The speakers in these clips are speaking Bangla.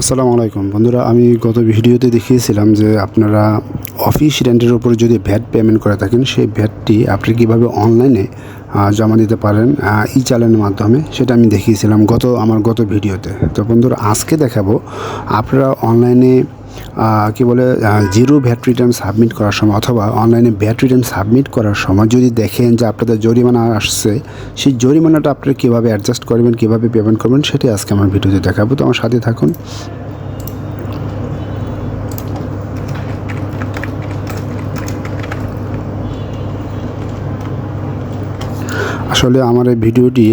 আসসালামু আলাইকুম। বন্ধুরা, আমি গত ভিডিওতে দেখিয়েছিলাম যে আপনারা অফিস রেন্টের ওপর যদি ভ্যাট পেমেন্ট করে থাকেন, সেই ভ্যাটটি আপনি কীভাবে অনলাইনে জমা দিতে পারেন ই চ্যানেলের মাধ্যমে, সেটা আমি দেখিয়েছিলাম গত, আমার গত ভিডিওতে। তো বন্ধুরা, আজকে দেখাবো, আপনারা অনলাইনে কি বলে জিরো ভ্যাট রিটার্ন সাবমিট করার সময় অথবা অনলাইনে ভ্যাট রিটার্ন সাবমিট করার সময় যদি দেখেন যে আপনাদের জরিমানা আসছে, সেই জরিমানাটা আপনারা কীভাবে অ্যাডজাস্ট করবেন, কীভাবে পেমেন্ট করবেন, সেটাই আজকে আমার ভিডিওতে দেখাবো। তো আমার সাথে থাকুন। আসলে আমার এই ভিডিওটি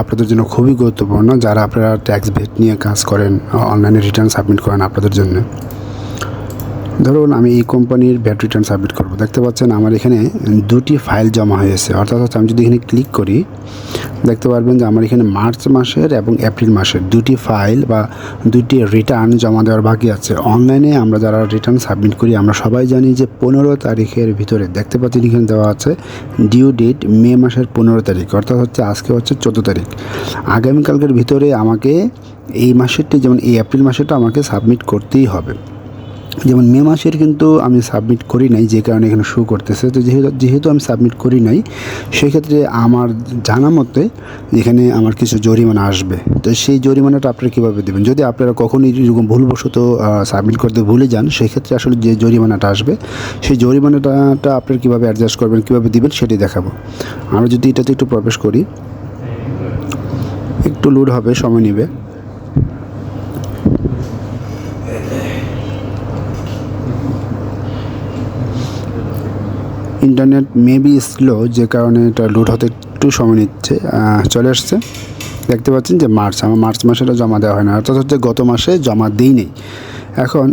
আপনাদের জন্য খুবই গুরুত্বপূর্ণ। যারা আপনারা ট্যাক্স ভেট নিয়ে কাজ করেন অনলাইনে রিটার্ন সাবমিট করেন আপনাদের জন্য। ধরুন আমি এই কোম্পানির ভ্যাট রিটার্ন সাবমিট করব। দেখতে পাচ্ছেন আমার এখানে দুটি ফাইল জমা হয়েছে অর্থাৎ হচ্ছে আমি যদি এখানে ক্লিক করি, দেখতে পারবেন যে আমার এখানে মার্চ মাসের এবং এপ্রিল মাসের দুটি ফাইল বা দুটি রিটার্ন জমা দেওয়ার বাকি আছে। অনলাইনে আমরা যারা রিটার্ন সাবমিট করি, আমরা সবাই জানি যে পনেরো তারিখের ভিতরে, দেখতে পাচ্ছেন এখানে দেওয়া আছে ডিউ ডেট মে মাসের পনেরো তারিখ, অর্থাৎ হচ্ছে আজকে হচ্ছে চোদ্দ তারিখ। আগামীকালকের ভিতরে আমাকে এই মাসেরটি, যেমন এই এপ্রিল মাসেরটা আমাকে সাবমিট করতেই হবে। যেমন মে মাসের কিন্তু আমি সাবমিট করি নাই, যে কারণে এখানে শো করতেছে। তো যেহেতু যেহেতু আমি সাবমিট করি নাই, সেক্ষেত্রে আমার জানা মতে এখানে আমার কিছু জরিমানা আসবে। তো সেই জরিমানাটা আপনারা কীভাবে দেবেন? যদি আপনারা কখনই এরকম ভুলবশত সাবমিট করতে ভুলে যান, সেক্ষেত্রে আসলে যে জরিমানাটা আসবে, সেই জরিমানাটা আপনারা কীভাবে অ্যাডজাস্ট করবেন, কীভাবে দিবেন সেটি দেখাবো। আমরা যদি এটাতে একটু প্রবেশ করি, একটু লোড হবে, সময় নেবে। ইন্টারনেট মেবি স্লো যে কারণে এটা লোড হতে একটু সময় নিচ্ছে চলে আসছে। দেখতে পাচ্ছেন যে মার্চ, আমার মার্চ মাসে জমা দেওয়া হয় না, অর্থাৎ হচ্ছে গত মাসে জমা দিই নেই এখন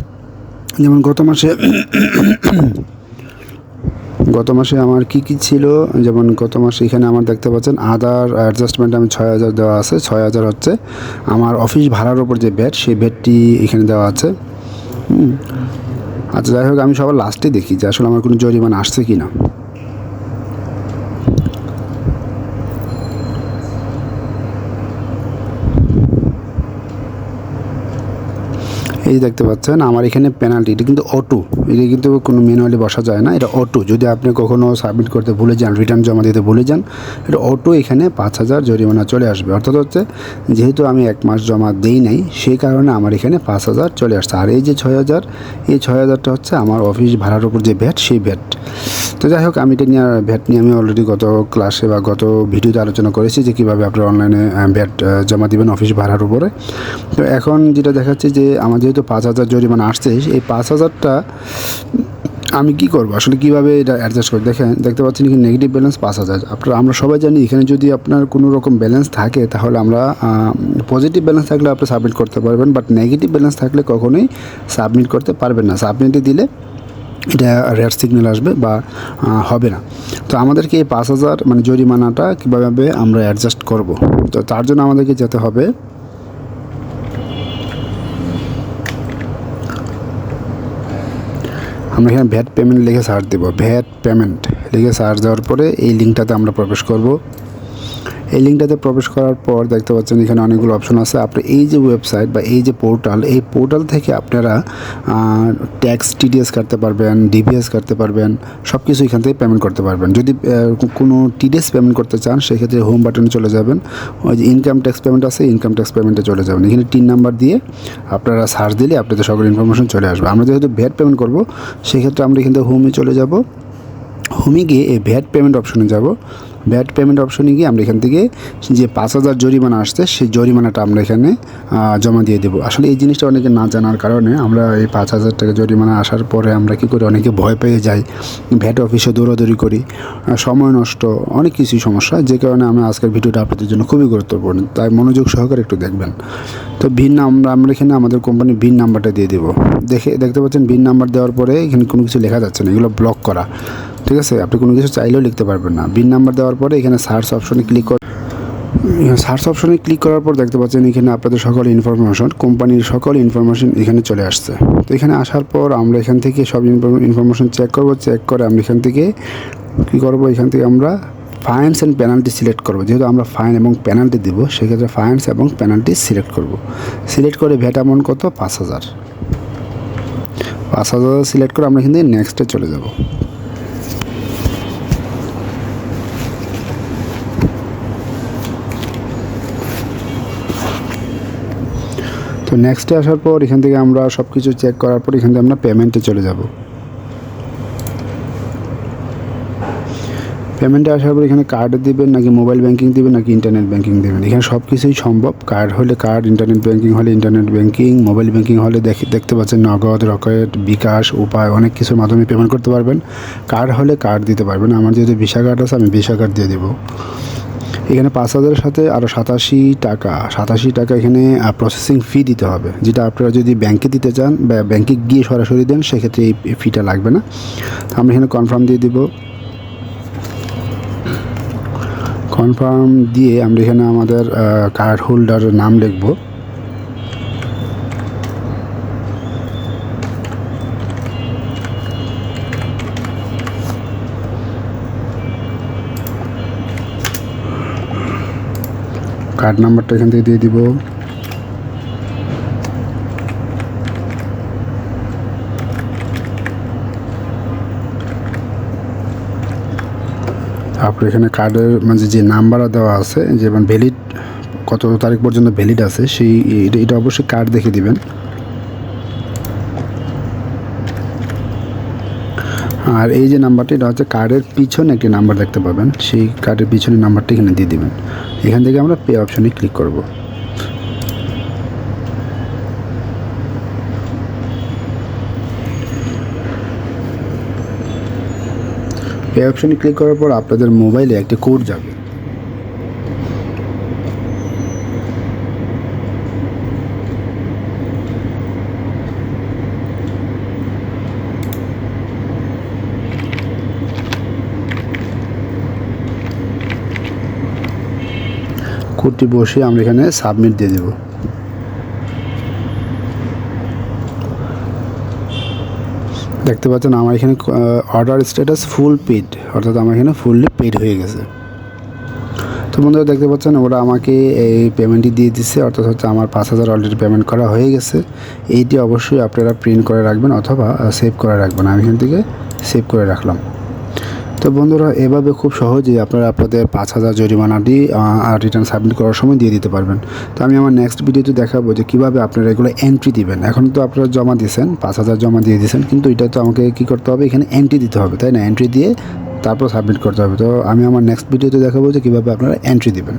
যেমন গত মাসে গত মাসে আমার কি কি ছিল? যেমন গত মাসে এখানে আমার দেখতে পাচ্ছেন আদার অ্যাডজাস্টমেন্ট আমি ছয় হাজার দেওয়া আছে, ছয় হাজার হচ্ছে আমার অফিস ভাড়ার ওপর যে ব্যাট সেই ব্যাটটি এখানে দেওয়া আছে। আচ্ছা যাই হোক, আমি সবার লাস্টে দেখি যে আসলে আমার কোনো জরিমানা আসছে কি না এই দেখতে পাচ্ছেন, আমার এখানে পেনাল্টি এটা কিন্তু অটো এটা কিন্তু কোনো ম্যানুয়ালি বসা যায় না, এটা অটো যদি আপনি কখনও সাবমিট করতে ভুলে যান রিটার্ন জমা দিতে ভুলে যান, এটা অটো এখানে পাঁচ হাজার জরিমানা চলে আসবে। অর্থাৎ হচ্ছে, যেহেতু আমি এক মাস জমা দেই নাই, সেই কারণে আমার এখানে পাঁচ হাজার চলে আসছে। আর এই যে ছয় হাজার, এই ছয় হাজারটা হচ্ছে আমার অফিস ভাড়ার উপর যে ভ্যাট সেই ভ্যাট তো যাই হোক, আমি এটা নিয়ে ভ্যাট নিয়ে আমি অলরেডি গত ক্লাসে বা গত ভিডিওতে আলোচনা করেছি যে কীভাবে আপনারা অনলাইনে ভ্যাট জমা দিবেন অফিস ভাড়ার উপরে। তো এখন যেটা দেখাচ্ছে যে আমার পাঁচ হাজার জরিমানা আসছে, এই পাঁচ হাজারটা আমি কি করব? আসলে কীভাবে এটা অ্যাডজাস্ট করি দেখেন, দেখতে পাচ্ছেন কি নেগেটিভ ব্যালেন্স পাঁচ হাজার। আপনার, আমরা সবাই জানি এখানে যদি আপনার কোনো রকম ব্যালেন্স থাকে, তাহলে আমরা পজিটিভ ব্যালেন্স থাকলে আপনি সাবমিট করতে পারবেন বাট নেগেটিভ ব্যালেন্স থাকলে কখনোই সাবমিট করতে পারবেন না। সাবমিটে দিলে এটা রেড সিগন্যাল আসবে বা হবে না। তো আমাদেরকে এই পাঁচ হাজার মানে জরিমানাটা কীভাবে আমরা অ্যাডজাস্ট করব? তো তার জন্য আমাদেরকে যেতে হবে আমরা এখানে ভ্যাট পেমেন্ট লিখে সার্চ দেবো। ভ্যাট পেমেন্ট লিখে সার্চ দেওয়ার পরে এই লিঙ্কটাতে আমরা প্রবেশ করব। এই লিঙ্কটাতে প্রবেশ করার পর দেখতে পাচ্ছেন এখানে অনেকগুলো অপশন আছে। আপনি এই যে ওয়েবসাইট বা এই যে পোর্টাল এই পোর্টাল থেকে আপনারা ট্যাক্স টিডিএস কাটতে পারবেন ডিবিএস কাটতে পারবেন সব কিছু এখান থেকে পেমেন্ট করতে পারবেন। যদি কোনো টিডিএস পেমেন্ট করতে চান, সেক্ষেত্রে হোম বাটনে চলে যাবেন। ওই যে ইনকাম ট্যাক্স পেমেন্ট আছে ইনকাম ট্যাক্স পেমেন্টে চলে যাবেন। এখানে তিন নাম্বার দিয়ে আপনারা সার্চ দিলে আপনাদের সকল ইনফরমেশন চলে আসবে। আমরা যেহেতু ভ্যাট পেমেন্ট করব, সেক্ষেত্রে আমরা এখান থেকে হোমে চলে যাব। হোমে গিয়ে এই ভ্যাট পেমেন্ট অপশনে যাব। ভ্যাট পেমেন্ট অপশনে গিয়ে আমরা এখান থেকে যে পাঁচ হাজার জরিমানা আসছে, সেই জরিমানাটা আমরা এখানে জমা দিয়ে দেবো। আসলে এই জিনিসটা অনেকে না জানার কারণে আমরা এই পাঁচ হাজার টাকা জরিমানা আসার পরে আমরা কী করি, অনেকে ভয় পেয়ে যাই ভ্যাট অফিসে দৌড়াদৌড়ি করি সময় নষ্ট, অনেক কিছুই সমস্যা। যে কারণে আমি আজকের ভিডিওটা আপনাদের জন্য খুবই গুরুত্বপূর্ণ, তাই মনোযোগ সহকারে একটু দেখবেন। তো ভিন আমরা আমরা এখানে আমাদের কোম্পানির ভিন নাম্বারটা দিয়ে দেবো। দেখে, দেখতে পাচ্ছেন, ভিন নাম্বার দেওয়ার পরে এখানে কোনো কিছু লেখা যাচ্ছে না, এগুলো ব্লক করা। ঠিক আছে? আপনি কোনো কিছু চাইলেও লিখতে পারবেন না। বিন নাম্বার দেওয়ার পরে এখানে সার্চ অপশনে ক্লিক করে সার্চ অপশনে ক্লিক করার পর দেখতে পাচ্ছেন এখানে আপনাদের সকল ইনফরমেশন কোম্পানির সকল ইনফরমেশন এখানে চলে আসছে। তো এখানে আসার পর আমরা এখান থেকে সব ইনফরমেশন চেক করব। চেক করে আমরা এখান থেকে কী করব? এখান থেকে আমরা ফাইন্স অ্যান্ড পেনাল্টি সিলেক্ট করব। যেহেতু আমরা ফাইন এবং পেনাল্টি দিব, সেক্ষেত্রে ফাইন্স এবং পেনাল্টি সিলেক্ট করব। সিলেক্ট করে ভ্যাট অ্যামাউন্ট কত? পাঁচ হাজার। পাঁচ হাজার সিলেক্ট করে আমরা এখান থেকে নেক্সটে চলে যাব। তো নেক্সটে আসার পর এখান থেকে আমরা সব কিছু চেক করার পর এখান থেকে আমরা পেমেন্টে চলে যাব। পেমেন্টে আসার পর এখানে কার্ড দিবেন নাকি মোবাইল ব্যাঙ্কিং দিবেন নাকি ইন্টারনেট ব্যাংকিং দেবেন? এখানে সব কিছুই সম্ভব। কার্ড হলে কার্ড ইন্টারনেট ব্যাঙ্কিং হলে ইন্টারনেট ব্যাংকিং মোবাইল ব্যাঙ্কিং হলে দেখে, দেখতে পাচ্ছেন নগদ, রকেট, বিকাশ, উপায় অনেক কিছুর মাধ্যমে পেমেন্ট করতে পারবেন। কার্ড হলে কার্ড দিতে পারবেন। আমার যেহেতু ভিসা কার্ড আছে, আমি ভিসা কার্ড দিয়ে দেবো। এখানে পাঁচ হাজারের সাথে আরও সাতাশি টাকা সাতাশি টাকা এখানে প্রসেসিং ফি দিতে হবে, যেটা আপনারা যদি ব্যাংকে দিতে চান বা ব্যাংকে গিয়ে সরাসরি দেন, সেক্ষেত্রে এই ফিটা লাগবে না। আমরা এখানে কনফার্ম দিয়ে দিব। কনফার্ম দিয়ে আমরা এখানে আমাদের কার্ড হোল্ডারের নাম লিখব। কার্ড নাম্বারটা এখান থেকে দিয়ে দিব। তারপর এখানে কার্ডের মানে যে নাম্বার দেওয়া আছে যেমন ভ্যালিড কত তারিখ পর্যন্ত ভ্যালিড আছে, সেই এটা- অবশ্যই কার্ড দেখে দিবেন। আর এই যে নাম্বারটি, এটা হচ্ছে কার্ডের পিছনে একটি নাম্বার দেখতে পাবেন। সেই কার্ডের পিছনে নাম্বারটি এখানে দিয়ে দেবেন। এখান থেকে আমরা পে অপশনে ক্লিক করব। পে অপশনে ক্লিক করার পর আপনাদের মোবাইলে একটি কোড যাবে। কোডটি বসে আমরা এখানে সাবমিট দিয়ে দেব। দেখতে পাচ্ছেন আমার এখানে অর্ডার স্ট্যাটাস ফুল পেড অর্থাৎ আমার এখানে ফুললি পেড হয়ে গেছে। তো বন্ধুরা, দেখতে পাচ্ছেন ওরা আমাকে এই পেমেন্টটি দিয়ে দিচ্ছে অর্থাৎ হচ্ছে আমার পাঁচ হাজার অলরেডি পেমেন্ট করা হয়ে গেছে। এইটি অবশ্যই আপনারা প্রিন্ট করে রাখবেন অথবা সেভ করে রাখবেন। আমি এখান থেকে সেভ করে রাখলাম। তো বন্ধুরা, এভাবে খুব সহজে আপনারা আপনাদের পাঁচ হাজার জরিমানাটি আর রিটার্ন সাবমিট করার সময় দিয়ে দিতে পারবেন। তো আমি আমার নেক্সট ভিডিওতে দেখাবো যে কীভাবে আপনারা এগুলো এন্ট্রি দিবেন। এখন তো আপনারা জমা দিয়েছেন, পাঁচ হাজার জমা দিয়ে দিয়েছেন, কিন্তু এটা তো আমাকে কী করতে হবে? এখানে এন্ট্রি দিতে হবে, তাই না? এন্ট্রি দিয়ে তারপর সাবমিট করতে হবে। তো আমি আমার নেক্সট ভিডিওতে দেখাবো যে কীভাবে আপনারা এন্ট্রি দিবেন।